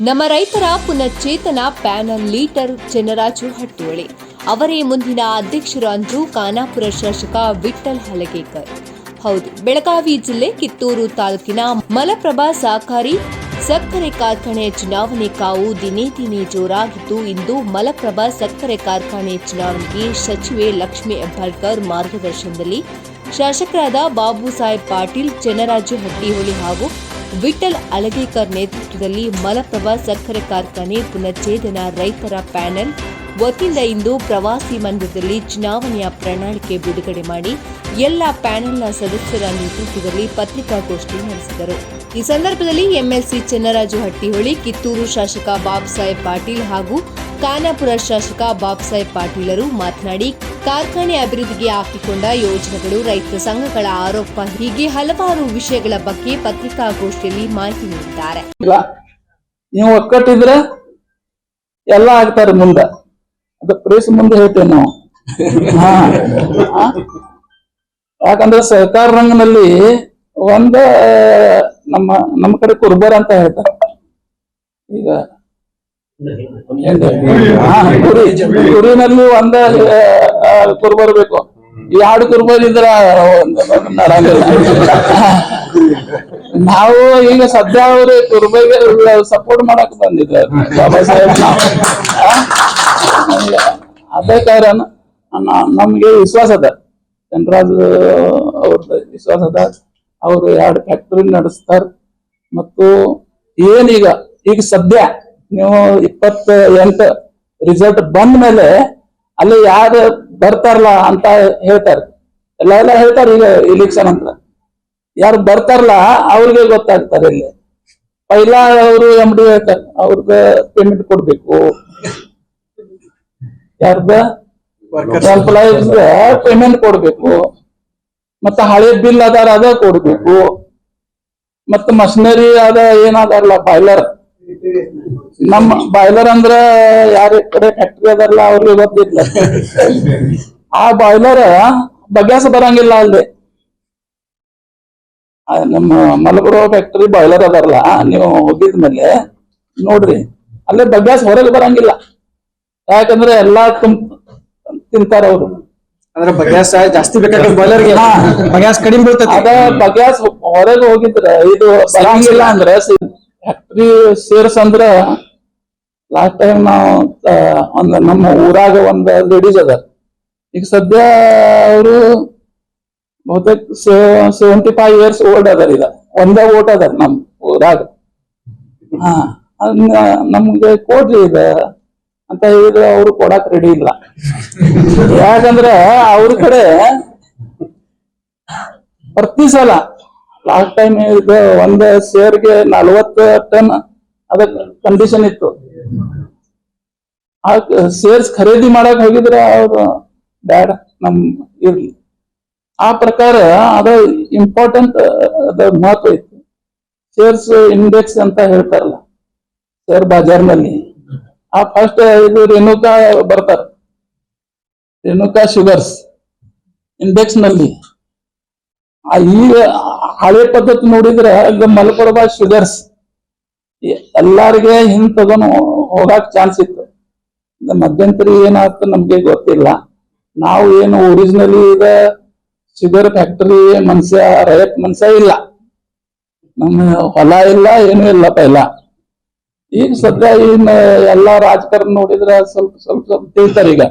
ನಮ್ಮ ರೈತರ ಪುನಶ್ಚೇತನ ಪ್ಯಾನಲ್ ಲೀಟರ್ ಚೆನ್ನರಾಜು ಹಟ್ಟಿಹೊಳಿ ಅವರೇ ಮುಂದಿನ ಅಧ್ಯಕ್ಷರು ಅಂದ್ರು ಖಾನಾಪುರ ಶಾಸಕ ವಿಠಲ್ ಹಲಗೇಕರ್. ಹೌದು, ಬೆಳಗಾವಿ ಜಿಲ್ಲೆ ಕಿತ್ತೂರು ತಾಲೂಕಿನ ಮಲಪ್ರಭಾ ಸಹಕಾರಿ ಸಕ್ಕರೆ ಕಾರ್ಖಾನೆಯ ಚುನಾವಣೆ ಕಾವು ದಿನೇ ದಿನೇ ಜೋರಾಗಿದ್ದು, ಇಂದು ಮಲಪ್ರಭಾ ಸಕ್ಕರೆ ಕಾರ್ಖಾನೆ ಚುನಾವಣೆಗೆ ಸಚಿವೆ ಲಕ್ಷ್ಮೀ ಹೆಬ್ಬಾಳ್ಕರ್ ಮಾರ್ಗದರ್ಶನದಲ್ಲಿ ಶಾಸಕರಾದ ಬಾಬು ಸಾಹೇಬ್ ಪಾಟೀಲ್, ಚೆನ್ನರಾಜು ಹಟ್ಟಿಹೊಳಿ ಹಾಗೂ ವಿಠ್ಠಲ್ ಅಲಗೇಕರ್ ನೇತೃತ್ವದಲ್ಲಿ ಮಲಪ್ರಭಾ ಸಕ್ಕರೆ ಕಾರ್ಖಾನೆ ಪುನಶ್ಚೇತನ ರೈತರ ಪ್ಯಾನೆಲ್. ವತಿಯಿಂದ ಇಂದು ಪ್ರವಾಸಿ ಮಂದಿರದಲ್ಲಿ ಚುನಾವಣೆಯ ಪ್ರಣಾಳಿಕೆ ಬಿಡುಗಡೆ ಮಾಡಿ ಎಲ್ಲ ಪ್ಯಾನೆಲ್ನ ಸದಸ್ಯರ ನೇತೃತ್ವದಲ್ಲಿ ಪತ್ರಿಕಾಗೋಷ್ಠಿ ನಡೆಸಿದರು. ಈ ಸಂದರ್ಭದಲ್ಲಿ ಎಂಎಲ್ಸಿ ಚೆನ್ನರಾಜು ಹಟ್ಟಿಹೊಳಿ, ಕಿತ್ತೂರು ಶಾಸಕ ಬಾಬು ಸಾಹೇಬ್ ಪಾಟೀಲ್ ಹಾಗೂ ಖಾನಾಪುರ ಶಾಸಕ ಬಾಬ್ ಸಾಹೇಬ್ ಪಾಟೀಲರು ಮಾತನಾಡಿ ಕಾರ್ಖಾನೆ ಅಭಿವೃದ್ಧಿಗೆ ಹಾಕಿಕೊಂಡ ಯೋಜನೆಗಳು ರೈತ ಸಂಘಗಳ ಆರೋಪ. ಹೀಗೆ ಹಲವಾರು ವಿಷಯಗಳ ಬಗ್ಗೆ ಪತ್ರಿಕಾಗೋಷ್ಠಿಯಲ್ಲಿ ಮಾಹಿತಿ ನೀಡಿದ್ದಾರೆ. ನೀವು ಒಕ್ಕಟ್ಟಿದ್ರೆ ಎಲ್ಲ ಆಗ್ತಾರೆ ಮುಂದ. ಅದು ಪ್ರೇಸ್ ಮುಂದೆ ಹೇಳ್ತೇವೆ ನಾವು. ಯಾಕಂದ್ರೆ ಸಹಕಾರ ರಂಗನಲ್ಲಿ ಒಂದ ನಮ್ಮ ನಮ್ಮ ಕಡೆ ಕುರುಬರ ಅಂತ ಹೇಳ್ತಾರೆ. ಈಗ ಕುರಿ ಒಂದ ಕುರು ಬರಬೇಕು ಬೇಕು ಎರಡು ಕುರ್ಬರ್ ಇದ್ರ ನಾವು ಈಗ ಸದ್ಯ ಅವ್ರು ಕುರ್ಬೈಗೆ ಸಪೋರ್ಟ್ ಮಾಡಕ್ ಬಂದಿದ್ದಾರೆ. ಬಾಬಾ ಸಾಹೇಬ್? ಅದೇ ಕಾರಣ ನಮ್ಗೆ ವಿಶ್ವಾಸ ಅದ. ಚಂದ್ರಾಜ್ ಅವ್ರದ್ದು ವಿಶ್ವಾಸ ಅದ. ಅವ್ರು ಎರಡು ಫ್ಯಾಕ್ಟರಿ ನಡೆಸ್ತಾರ. ಮತ್ತು ಏನೀಗ ಈಗ ಸದ್ಯ ನೀವು ಇಪ್ಪತ್ತ ಎಂಟು ರಿಸಲ್ಟ್ ಬಂದ ಮೇಲೆ ಅಲ್ಲಿ ಯಾರು ಬರ್ತಾರಲ್ಲ ಅಂತ ಹೇಳ್ತಾರೆ. ಎಲ್ಲ ಎಲ್ಲ ಹೇಳ್ತಾರೆ ಈಗ ಇಲೆಕ್ಷನ್ ಅಂತ. ಯಾರು ಬರ್ತಾರಲ್ಲ ಅವ್ರಿಗೆ ಗೊತ್ತಾಗ್ತಾರೆ ಇಲ್ಲಿ. ಪೈಲ ಅವರು ಎಂ ಡಿ ಹೇಳ್ತಾರೆ. ಅವ್ರದ ಪೇಮೆಂಟ್ ಕೊಡ್ಬೇಕು. ಯಾರ್ದ? ಎಂಪ್ಲಾಯೀಸ್ ಪೇಮೆಂಟ್ ಕೊಡ್ಬೇಕು. ಮತ್ತ ಹಳೆ ಬಿಲ್ ಅದಾರ ಅದ ಕೊಡ್ಬೇಕು. ಮತ್ತ ಮಷಿನರಿ ಅದ ಏನಾದಾರಲ್ಲ ಬಾಯ್ಲರ್ ನಮ್ಮ ಬಾಯ್ಲರ್ ಅಂದ್ರ ಯಾರ ಕಡೆ ಫ್ಯಾಕ್ಟ್ರಿ ಅದಾರಲ್ಲ ಅವ್ರಿಗೆ ಗೊತ್ತಿಲ್ಲ ಆ ಬಾಯ್ಲರ್ ಬಗ್ಯಾಸ ಬರಂಗಿಲ್ಲ ಅಲ್ಲಿ. ನಮ್ಮ ಮಲಬುರ ಫ್ಯಾಕ್ಟರಿ ಬಾಯ್ಲರ್ ಅದಾರಲ್ಲ ನೀವು ಹೋಗಿದ್ಮೇಲೆ ನೋಡ್ರಿ ಅಲ್ಲೇ ಬಗ್ಯಾಸ್ ಹೊರಗೆ ಬರಂಗಿಲ್ಲ. ಯಾಕಂದ್ರೆ ಎಲ್ಲಾ ತುಂಬ ತಿಂತಾರ ಅವರು. ಅಂದ್ರೆ ಬಗ್ಯಾಸ್ ಜಾಸ್ತಿ ಬಾಯ್ಲರ್ಗೆ ಹಾ. ಬಗ್ಯಾಸ್ ಕಡಿಮೆ ಬೀಳ್ತದೆ ಅದ ಬಗ್ಯಾಸ್ ಹೊರಗೆ ಹೋಗಿದ್ರೆ ಇದು ಬರಂಗಿಲ್ಲ ಅಂದ್ರೆ ಫ್ಯಾಕ್ಟ್ರಿ ಸೇರ್ಸಂದ್ರ ಲಾಸ್ಟ್ ಟೈಮ್ ನಾವು ಒಂದು ನಮ್ಮ ಊರಾಗ ಒಂದ್ ಲೇಡೀಸ್ ಅದ ಈಗ ಸದ್ಯ ಅವರು ಬಹುತೇಕ ಸೆವೆಂಟಿ ಫೈವ್ ಇಯರ್ಸ್ ಓಲ್ಡ್ ಅದಾರ ಈಗ. ಒಂದೇ ಓಟ್ ಅದಾರ ನಮ್ ಊರಾಗ. ಹಾ ನಮ್ಗೆ ಕೊಡ್ರಿ ಇದ ಅಂತ ಹೇಳಿದ್ರೆ ಅವ್ರು ಕೊಡಕ್ ರೆಡಿ ಇಲ್ಲ. ಯಾಕಂದ್ರ ಅವ್ರ ಕಡೆ ಪ್ರತಿ ಸಲ ಲಾಸ್ಟ್ ಟೈಮ್ ಇದು ಒಂದ್ ಸೇರ್ಗೆ ನಲವತ್ತು ಟನ್ ಅದ ಕಂಡೀಷನ್ ಇತ್ತು. ಆ ಶೇರ್ಸ್ ಖರೀದಿ ಮಾಡಕ್ ಹೋಗಿದ್ರೆ ಅವ್ರು ಬ್ಯಾಡ, ನಮ್ ಇರ್ಲಿ. ಆ ಪ್ರಕಾರ ಅದ ಇಂಪಾರ್ಟೆಂಟ್ ಅದ ಮಹತ್ವ ಇತ್ತು. ಶೇರ್ಸ್ ಇಂಡೆಕ್ಸ್ ಅಂತ ಹೇಳ್ತಾರಲ್ಲ ಶೇರ್ ಬಜಾರ್ನಲ್ಲಿ. ಆ ಫಸ್ಟ್ ಇದು ರೇಣುಕಾ ಬರ್ತಾರ. ರೇಣುಕಾ ಶುಗರ್ಸ್ ಇಂಡೆಕ್ಸ್ನಲ್ಲಿ. ಈಗ ಹಳೆ ಪದ್ಧತಿ ನೋಡಿದ್ರೆ ಈಗ ಮಲಪ್ರಭಾ ಶುಗರ್ಸ್ ಎಲ್ಲಾರಿಗೆ ತಗೊಂಡು ಹೋಗಾಕ್ ಚಾನ್ಸ್ ಇತ್ತು. ಮಧ್ಯಂತರ ಏನಾಗ್ತದೆ ನಮ್ಗೆ ಗೊತ್ತಿಲ್ಲ. ನಾವು ಏನು ಒರಿಜಿನಲಿ ಈಗ ಶುಗರ್ ಫ್ಯಾಕ್ಟರಿ ಮನ್ಸ ರೈತ ಮನ್ಸ ಇಲ್ಲ. ನಮ್ಮ ಹೊಲ ಇಲ್ಲ, ಏನೂ ಇಲ್ಲ ಪೈಲ. ಈಗ ಸದ್ಯ ಇನ್ ಎಲ್ಲಾ ರಾಜಕಾರಣ ನೋಡಿದ್ರೆ ಸ್ವಲ್ಪ ಸ್ವಲ್ಪ ಸ್ವಲ್ಪ ತಿಳ್ತಾರೆ ಈಗ.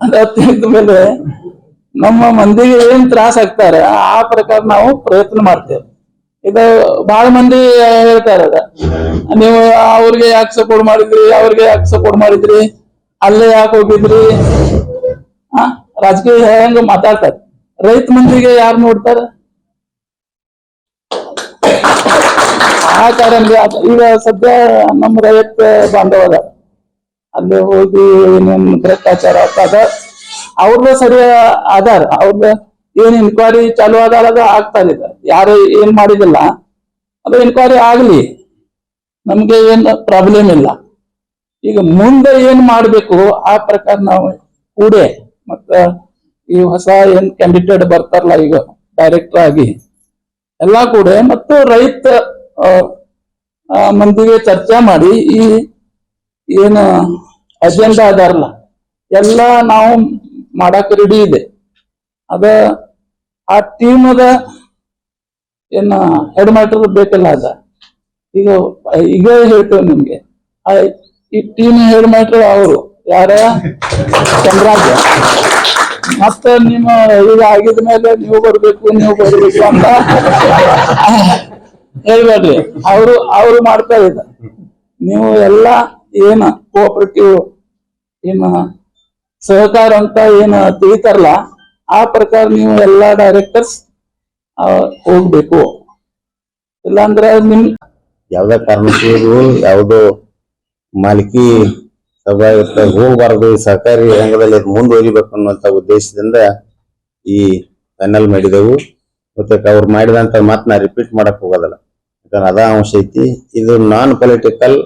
ಅದ ತಿಳಿದ ಮೇಲೆ ನಮ್ಮ ಮಂದಿಗೆ ಏನ್ ತ್ರಾಸ ಆಗ್ತಾರೆ, ಆ ಪ್ರಕಾರ ನಾವು ಪ್ರಯತ್ನ ಮಾಡ್ತೇವೆ. ಇದ ಬಹಳ ಮಂದಿ ಹೇಳ್ತಾರೆ ಅದ ನೀವು ಅವ್ರಿಗೆ ಯಾಕೆ ಸಪೋರ್ಟ್ ಮಾಡಿದ್ರಿ, ಅವ್ರಿಗೆ ಯಾಕೆ ಸಪೋರ್ಟ್ ಮಾಡಿದ್ರಿ, ಅಲ್ಲೇ ಯಾಕೆ ಹೋಗಿದ್ರಿ? ಆ, ರಾಜಕೀಯ ಹೆಂಗ ಮಾತಾಡ್ತಾರೆ. ರೈತ ಮಂದಿಗೆ ಯಾರು ನೋಡ್ತಾರ? ಆ ಕಾರಣ ಈಗ ಸದ್ಯ ನಮ್ಮ ರೈತ ಬಾಂಧವ ಅಲ್ಲಿ ಹೋಗಿ ಏನೇನು ಭ್ರಷ್ಟಾಚಾರ ಆಗ್ತದ ಅವ್ರದ್ದು ಸರಿ ಅದಾರ. ಅವ್ರದ್ದು ಏನ್ ಇನ್ಕ್ವೈರಿ ಚಾಲು ಅದು ಆಗ್ತಾ ಇದೆ ಯಾರು ಏನ್ ಮಾಡಿದಿಲ್ಲ. ಅದು ಇನ್ಕ್ವೈರಿ ಆಗ್ಲಿ. ನಮ್ಗೆ ಏನ್ ಪ್ರಾಬ್ಲಮ್ ಇಲ್ಲ. ಈಗ ಮುಂದೆ ಏನ್ ಮಾಡ್ಬೇಕು, ಆ ಪ್ರಕಾರ ನಾವು ಕೂಡೆ. ಮತ್ತ ಈ ಹೊಸ ಏನ್ ಕ್ಯಾಂಡಿಡೇಟ್ ಬರ್ತಾರಲ್ಲ ಈಗ ಡೈರೆಕ್ಟರ್ ಆಗಿ. ಎಲ್ಲಾ ಕೂಡ. ಮತ್ತು ರೈತ ಮಂದಿಗೆ ಚರ್ಚೆ ಮಾಡಿ ಈ, ಏನ ಅಜೆಂಡಾ ಅದಾರಲ್ಲ. ಎಲ್ಲ ನಾವು ಮಾಡಕ್ ರೆಡಿ ಇದೆ. ಅದ ಆ ಟೀಮ್ ಅದ ಏನ ಹೆಡ್ ಮಾಸ್ಟರ್ ಬೇಕಲ್ಲ ಅದ. ಈಗ ಈಗ ಹೇಳ್ತೇವೆ ನಿಮ್ಗೆ. ಈ ಟೀಮ್ ಹೆಡ್ ಮಾಸ್ಟರ್ ಅವರು, ಯಾರ? ಚಂದ್ರಾಜ. ಮತ್ತ ನಿಮ್ಮ ಈಗ ಆಗಿದ ಮೇಲೆ ನೀವು ಬರ್ಬೇಕು ನೀವು ಬರ್ಬೇಕು ಅಂತ ಹೇಳ್ಬೇಡ್ರಿ. ಅವರು ಅವರು ಮಾಡ್ತಾ ಇದ್ದ ನೀವು ಎಲ್ಲ ಏನ ಕೋಆಪರೇಟಿವ್ ಏನ ಸಹಕಾರ ಅಂತ ಏನ ತಿಳಿತಾರಲ್ಲ, ಆ ಪ್ರಕಾರ ನೀವು ಎಲ್ಲಾ ಡೈರೆಕ್ಟರ್ಸ್ ಹೋಗ್ಬೇಕು. ಇಲ್ಲಾಂದ್ರೆ ನಿಮ್ ಯಾವ್ದೇ ಕಾರಣಕ್ಕೂ ಯಾವ್ದೋ ಮಾಲಿಕಿ ಸಭಾ ಹೋಗಬಾರದು, ಈ ಸಹಕಾರಿ ರಂಗದಲ್ಲಿ ಮುಂದುವರಿಬೇಕು ಅನ್ನುವಂತ ಉದ್ದೇಶದಿಂದ ಈ ಪ್ಯಾನಲ್ ಮಾಡಿದೆವು. ಮತ್ತೆ ಅವ್ರು ಮಾಡಿದಂತ ಮಾತ್ ನಾ ರಿಪೀಟ್ ಮಾಡಕ್ ಹೋಗೋದಲ್ಲ. ಯಾಕಂದ್ರೆ ಅದ ಅಂಶ ಐತಿ. ಇದು ನಾನ್ ಪೊಲಿಟಿಕಲ್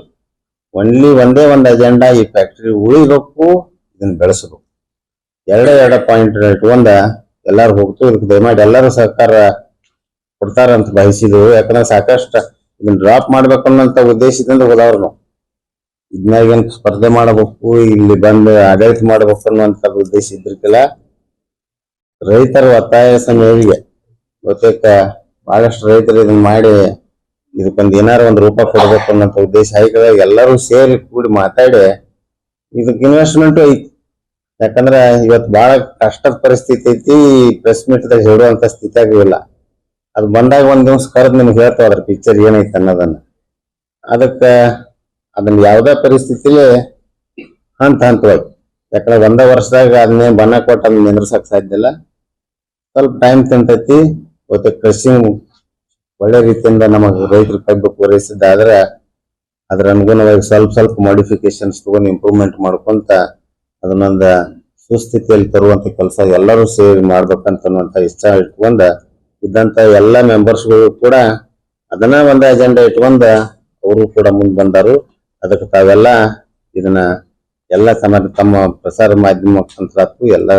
ಒನ್ಲಿ ಒಂದೇ ಒಂದು ಅಜೆಂಡಾ ಈ ಫ್ಯಾಕ್ಟರಿ ಉಳಿಬೇಕು. ಇದನ್ನ ಬೆಳೆಸಬೇಕು ಎರಡೇ ಎರಡು ಪಾಯಿಂಟ್ ಇಟ್ಕೊಂಡ ಎಲ್ಲಾರು ಹೋಗ್ತು. ಇದಕ್ಕೆ ದಯಮಾಡಿ ಎಲ್ಲರೂ ಸಹಕಾರ ಕೊಡ್ತಾರಂತ ಬಯಸಿದ್ವು. ಯಾಕಂದ್ರೆ ಸಾಕಷ್ಟು ಇದನ್ನ ಡ್ರಾಪ್ ಮಾಡ್ಬೇಕು ಅನ್ನೋಂತ ಉದ್ದೇಶದಿಂದ ಹೋದವ್ರು ನಾವು. ಇದ್ನಾಗೇನ್ ಸ್ಪರ್ಧೆ ಮಾಡಬೇಕು, ಇಲ್ಲಿ ಬಂದು ಆಡಳಿತ ಮಾಡಬೇಕು ಅನ್ನುವಂತ ಉದ್ದೇಶ ಇದ್ರಿಕಿಲ್ಲ ರೈತರ ಒತ್ತಾಯ ಸಮಯವಿಗೆ ಬಹುತೇಕ ಬಹಳಷ್ಟು ರೈತರು ಇದನ್ನ ಮಾಡಿ ಇದಕ್ಕೊಂದು ಏನಾರ ಒಂದು ರೂಪ ಕೊಡ್ಬೇಕು ಅನ್ನೋಂಥ ಉದ್ದೇಶ. ಆಯ್ಕೆ ಎಲ್ಲರೂ ಸೇರಿ ಕೂಡಿ ಮಾತಾಡಿ ಇದಕ್ಕೆ ಇನ್ವೆಸ್ಟ್ಮೆಂಟ್ ಐತಿ. ಯಾಕಂದ್ರೆ ಇವತ್ತು ಬಹಳ ಕಷ್ಟದ ಪರಿಸ್ಥಿತಿ ಐತಿ ಪ್ರೆಸ್ ಮೀಟ್ ದಾಗ ಹೇಳುವಂತ ಸ್ಥಿತಿ ಇಲ್ಲ. ಅದು ಬಂದಾಗ ಒಂದ್ ದಿವಸ ಕರೆದ್ ನಿಮ್ಗೆ ಹೇಳ್ತಾವ ಅದ್ರ ಪಿಕ್ಚರ್ ಏನೈತೆ ಅನ್ನೋದನ್ನ. ಅದಕ್ಕ ಅದನ್ನ ಯಾವ್ದೇ ಪರಿಸ್ಥಿತಿಲಿ ಹಂತ ಹಂತವಾಗಿ. ಯಾಕಂದ್ರೆ ಒಂದೇ ವರ್ಷದಾಗ ಅದನ್ನೇ ಬಣ್ಣ ಕೊಟ್ಟು ಅದನ್ನ ನಿಂದ್ರಸಕ್ ಸಾಧ್ಯ ಇಲ್ಲ. ಸ್ವಲ್ಪ ಟೈಮ್ ತಿಂತೈತಿ ಮತ್ತೆ ಕೃಷಿ ಒಳ್ಳೆ ರೀತಿಯಿಂದ ನಮಗೆ ರೈತರ ಕಬ್ಬು ಪೂರೈಸಿದ್ದಾದ್ರೆ ಅದ್ರ ಅನುಗುಣವಾಗಿ ಸ್ವಲ್ಪ ಸ್ವಲ್ಪ ಮಾಡಿಫಿಕೇಶನ್ಸ್ ತಗೊಂಡು ಇಂಪ್ರೂವ್ಮೆಂಟ್ ಮಾಡ್ಕೊಂತ ಅದನ್ನೊಂದು ಸುಸ್ಥಿತಿಯಲ್ಲಿ ತರುವಂತ ಕೆಲಸ ಎಲ್ಲರೂ ಸೇರಿ ಮಾಡ್ಬೇಕಂತ ಇಷ್ಟ ಇಟ್ಕೊಂಡ ಇದ್ದಂತ ಎಲ್ಲ ಮೆಂಬರ್ಸ್ಗಳು ಕೂಡ ಅದನ್ನ ಒಂದು ಅಜೆಂಡಾ ಇಟ್ಕೊಂಡ ಅವರು ಕೂಡ ಮುಂದೆ ಬಂದರು. ಅದಕ್ಕೆ ತಾವೆಲ್ಲ ಇದನ್ನ ಎಲ್ಲ ತಮ್ಮ ತಮ್ಮ ಪ್ರಸಾರ ಮಾಧ್ಯಮ ಮುಖಾಂತರ ಎಲ್ಲ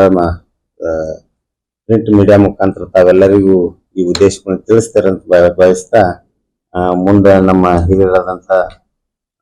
ಪ್ರಿಂಟ್ ಮೀಡಿಯಾ ಮುಖಾಂತರ ತಾವೆಲ್ಲರಿಗೂ ಈ ಉದ್ದೇಶವನ್ನು ತಿಳಿಸ್ತಾರೆ ಅಂತ ಭಾವಿಸ್ತಾ ಮುಂದೆ ನಮ್ಮ ಹಿರಿಯರಾದಂತ ಆ,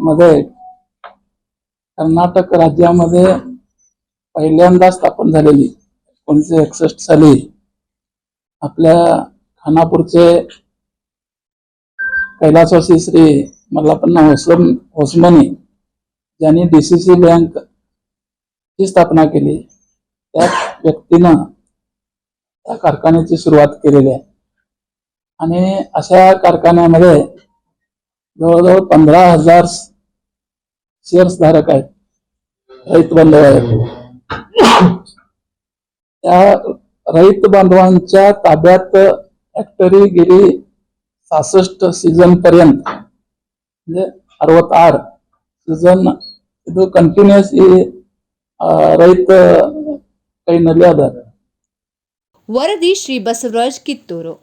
मध्ये कर्नाटक राज्यामध्ये पहिल्यांदा स्थापन झालेली एकोणीसशे एकसष्ट साली आपल्या खानापूरचे कैलासवासी श्री मल्लापन्ना होसम होसमनी ज्यांनी डीसीसी बँक ची स्थापना केली त्या व्यक्तीनं त्या कारखान्याची सुरुवात केलेली आहे. आणि अशा कारखान्यामध्ये जवळजवळ पंधरा हजार शेअर्स धारक आहेत रैत बांधव आहेत त्या रैत बांधवांच्या ताब्यात फॅक्टरी गेली ಸಸಷ್ಟ್ ಸೀಸನ್ ಪರ್ಯಂತ ಅಂದ್ರೆ ಅರವತ್ತಾರು ಸೀಸನ್ ಇದು ಕಂಟಿನ್ಯೂಸ್ ಈ ಆ, ರೈತ ಕೈನಲ್ಲಿ ಅದ ವರದಿ ಶ್ರೀ ಬಸವರಾಜ್ ಕಿತ್ತೂರು